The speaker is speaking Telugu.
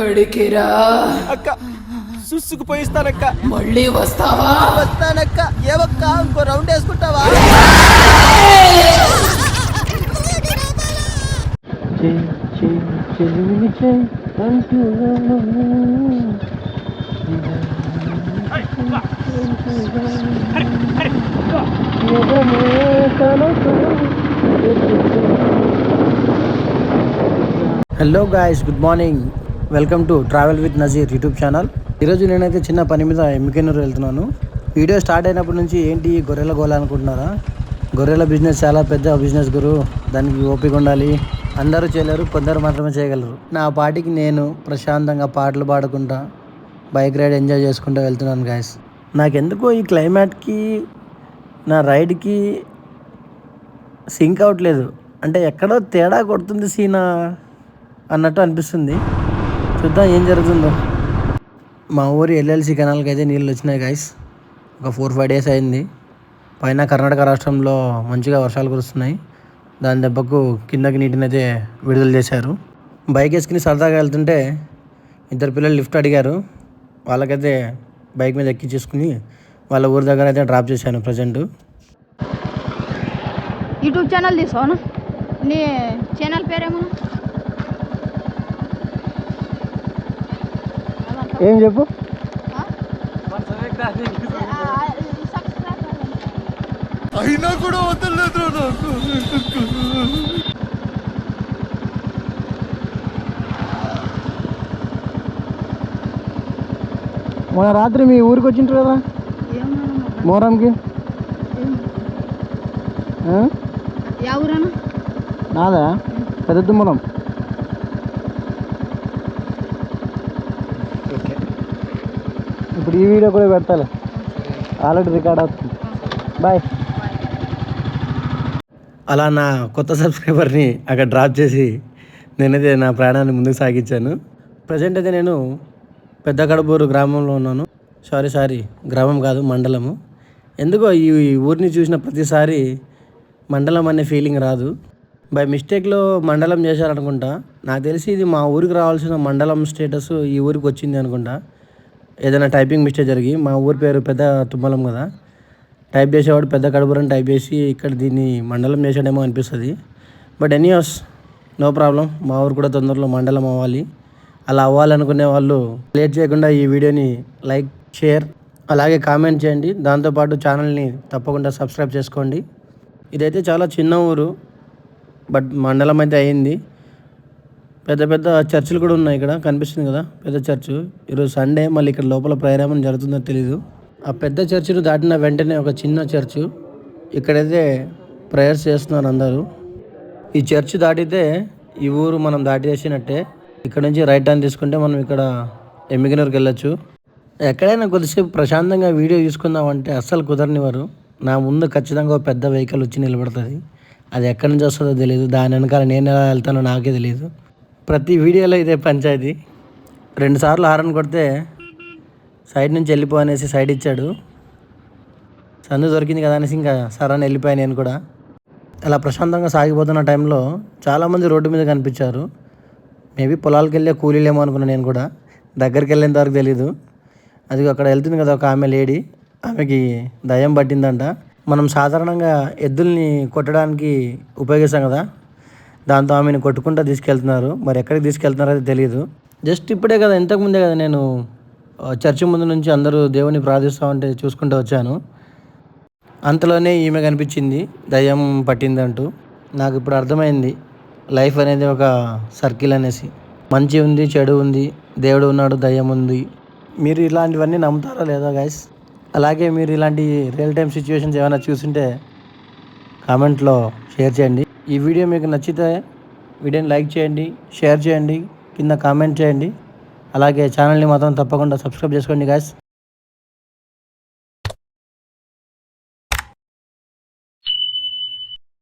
ఎక్కడికిరా అక్క సుసుకు పోయిస్తానక్క మళ్ళీ వస్తావా? వస్తానక్క. ఏవక్క ఇంకో round వేసుకుంటావా? Hello guys good morning welcome to travel with Nazeer YouTube channel. ఈరోజు నేనైతే చిన్న పని మీద ఎమ్మికెన్నూరు వెళ్తున్నాను. వీడియో స్టార్ట్ అయినప్పటి నుంచి ఏంటి ఈ గొర్రెల గోల అనుకుంటున్నారా? గొర్రెల బిజినెస్ చాలా పెద్ద బిజినెస్ గురు. దానికి ఓపిక ఉండాలి. అందరూ చేయలేరు కొందరు మాత్రమే చేయగలరు. నా పాటికి నేను ప్రశాంతంగా పాటలు పాడుకుంటా బైక్ రైడ్ ఎంజాయ్ చేసుకుంటూ వెళ్తున్నాను గాయస్ నాకెందుకో ఈ క్లైమేట్కి నా రైడ్కి సింక్ అవట్లేదు అంటే ఎక్కడో తేడా కొడుతుంది సీనా అన్నట్టు అనిపిస్తుంది. చూద్దాం ఏం జరుగుతుందో. మా ఊరి ఎల్ఎల్సి కెనాల్కి అయితే నీళ్ళు వచ్చినాయి గాయస్ ఒక ఫోర్ ఫైవ్ డేస్ అయింది. పైన కర్ణాటక రాష్ట్రంలో మంచిగా వర్షాలు కురుస్తున్నాయి. దాని దెబ్బకు కిందకి నీటిని అయితే విడుదల చేశారు. బైక్ వేసుకుని సరదాగా వెళ్తుంటే ఇద్దరు పిల్లలు లిఫ్ట్ అడిగారు. వాళ్ళకైతే బైక్ మీద ఎక్కించేసుకుని వాళ్ళ ఊరి దగ్గర అయితే డ్రాప్ చేశాను ప్రజెంట్ యూట్యూబ్ ఛానల్ తీసావనా నీ ఛానల్ పేరేమో ఏం చెప్పు? అయినా కూడా వదలలేదు నాకు. మొన్న రాత్రి మీ ఊరికి వచ్చింటారు కదా మోరంకి నాదా? పెద్ద తుమ్మలం ఇప్పుడు ఈ వీడియో కూడా పెడతాలే. ఆల్రెడీ రికార్డ్ అవుతుంది. బాయ్ అలా నా కొత్త సబ్స్క్రైబర్ని అక్కడ డ్రాప్ చేసి నేనైతే నా ప్రయాణాన్ని ముందుకు సాగించాను. ప్రజెంట్ అయితే నేను పెద్ద కడబూరు గ్రామంలో ఉన్నాను. సారీ సారీ గ్రామం కాదు మండలము. ఎందుకో ఈ ఊరిని చూసిన ప్రతిసారి మండలం అనే ఫీలింగ్ రాదు. బై మిస్టేక్లో మండలం చేశారనుకుంటా. నాకు తెలిసి ఇది మా ఊరికి రావాల్సిన మండలం స్టేటస్ ఈ ఊరికి వచ్చింది అనుకుంటా. ఏదైనా టైపింగ్ మిస్టేక్ జరిగి మా ఊరి పేరు పెద్ద తుమ్మలం కదా టైప్ చేసేవాడు పెద్ద కడుపురం టైప్ చేసి ఇక్కడ దీన్ని మండలం చేసాడేమో అనిపిస్తుంది. బట్ ఎనీహౌస్ నో ప్రాబ్లం మా ఊరు కూడా తొందరలో మండలం అవ్వాలి. అలా అవ్వాలనుకునే వాళ్ళు లేట్ చేయకుండా ఈ వీడియోని లైక్ షేర్ అలాగే కామెంట్ చేయండి. దాంతోపాటు ఛానల్ని తప్పకుండా సబ్స్క్రైబ్ చేసుకోండి. ఇదైతే చాలా చిన్న ఊరు బట్ మండలం అయితే అయింది. పెద్ద పెద్ద చర్చిలు కూడా ఉన్నాయి ఇక్కడ కనిపిస్తుంది కదా పెద్ద చర్చ్. ఈరోజు సండే మళ్ళీ ఇక్కడ లోపల ప్రయాణం జరుగుతుందో తెలీదు. ఆ పెద్ద చర్చిని దాటిన వెంటనే ఒక చిన్న చర్చ్. ఇక్కడైతే ప్రేయర్స్ చేస్తున్నారు అందరూ. ఈ చర్చ్ దాటితే ఈ ఊరు మనం దాటేసినట్టే. ఇక్కడ నుంచి రైట్ టర్న్ తీసుకుంటే మనం ఇక్కడ ఎమ్మిగినూరుకి వెళ్ళొచ్చు. ఎక్కడైనా కొద్దిసేపు ప్రశాంతంగా వీడియో తీసుకుందామంటే అస్సలు కుదరనివారు నా ముందు ఖచ్చితంగా పెద్ద వెహికల్ వచ్చి నిలబడుతుంది. అది ఎక్కడి నుంచి వస్తుందో తెలియదు దాని వెనకాల నేను ఎలా వెళ్తానో నాకే తెలియదు ప్రతి వీడియోలో ఇదే పంచాయతీ. రెండు సార్లు హారన్ కొడితే సైడ్ నుంచి వెళ్ళిపో అనేసి సైడ్ ఇచ్చాడు. సందు దొరికింది కదా అనేసి ఇంకా సరాన్ని వెళ్ళిపోయాను నేను కూడా. అలా ప్రశాంతంగా సాగిపోతున్న టైంలో చాలామంది రోడ్డు మీద కనిపించారు. మేబీ పొలాలకు వెళ్ళే కూలీలేమో అనుకున్నాను నేను కూడా. దగ్గరికి వెళ్ళేంత వరకు తెలీదు. అది అక్కడ వెళ్తుంది కదా ఒక ఆమె లేడీ. ఆమెకి దయ్యం పట్టిందంట. మనం సాధారణంగా ఎద్దుల్ని కొట్టడానికి ఉపయోగిస్తాం కదా. దాంతో ఆమెను కొట్టుకుంటూ తీసుకెళ్తున్నారు. మరి ఎక్కడికి తీసుకెళ్తున్నారో అది తెలియదు జస్ట్ ఇప్పుడే కదా ఇంతకుముందే కదా నేను చర్చి ముందు నుంచి అందరూ దేవుని ప్రార్థిస్తూ ఉంటే చూసుకుంటూ వచ్చాను. అంతలోనే ఈమె కనిపించింది దయ్యం పట్టిందంటూ. నాకు ఇప్పుడు అర్థమైంది లైఫ్ అనేది ఒక సర్కిల్ అనేసి. మంచి ఉంది చెడు ఉంది దేవుడు ఉన్నాడు దయ్యం ఉంది. మీరు ఇలాంటివన్నీ నమ్ముతారా లేదా గైస్ అలాగే మీరు ఇలాంటి రియల్ టైం సిచ్యువేషన్స్ ఏమైనా చూసింటే కామెంట్లో షేర్ చేయండి. ఈ వీడియో మీకు నచ్చితే వీడియోని లైక్ చేయండి షేర్ చేయండి కింద కామెంట్ చేయండి. అలాగే ఛానల్ని మాత్రం తప్పకుండా సబ్స్క్రైబ్ చేసుకోండి గాయస్